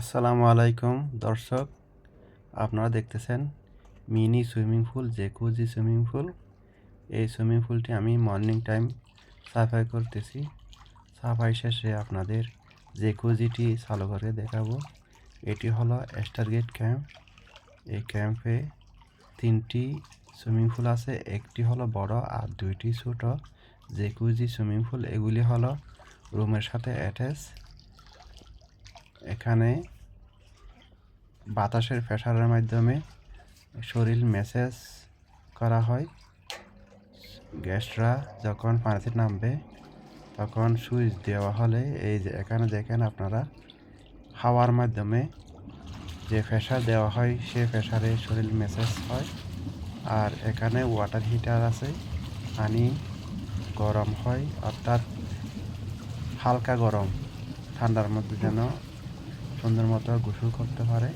আসসালামু আলাইকুম, দর্শক। আপনারা দেখতেছেন mini swimming pool jacuzzi swimming pool. এই সুইমিং পুলটি আমি মর্নিং টাইম সাফাই করতেছি। সাফাই শেষে আপনাদের জেকুজিটি চালু করে দেখাবো, এটি হলো স্টারগেট ক্যাম্প। এই ক্যাম্পে তিনটি সুইমিং পুল আছে, একটি হলো বড় আর দুইটি ছোট। জেকুজি সুইমিং পুল, এগুলি হলো রুমের সাথে অ্যাটাচ। এখানে বাতাসের প্রেসারের মাধ্যমে শরীর ম্যাসেজ করা হয়। গ্যাসরা যখন পানিতে নামবে, তখন সুইচ দেওয়া হলে এই যে এখানে দেখেন আপনারা, হাওয়ার মাধ্যমে যে প্রেসার দেওয়া হয়, সে প্রেসারে শরীর ম্যাসেজ হয়। আর এখানে ওয়াটার হিটার আছে, পানি গরম হয়, অর্থাৎ হালকা গরম, ঠান্ডার মধ্যে যেন সুন্দর মতো গোসল করতে পারে,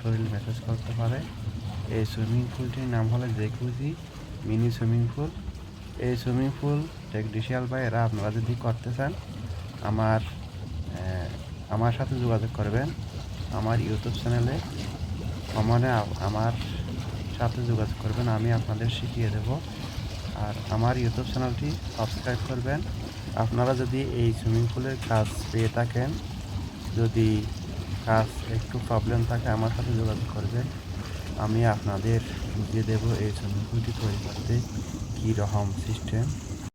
শরীর ম্যাসেজ করতে পারে। এই সুইমিং পুলটির নাম হলো জেকুজি মিনি সুইমিং পুল। এই সুইমিং পুল টেকনিশিয়াল বা এরা আপনারা যদি করতে চান, আমার আমার সাথে যোগাযোগ করবেন। আমার ইউটিউব চ্যানেলে কমনে আমার সাথে যোগাযোগ করবেন, আমি আপনাদের শিখিয়ে দেব। আর আমার ইউটিউব চ্যানেলটি সাবস্ক্রাইব করবেন। আপনারা যদি এই সুইমিং পুলের কাজ পেয়ে থাকেন, যদি কাজ, একটু প্রবলেম থাকে, আমার সাথে যোগাযোগ করবে আমি আপনাদের বুঝিয়ে দেবো এই পুলটি তৈরি করতে কী রকম সিস্টেম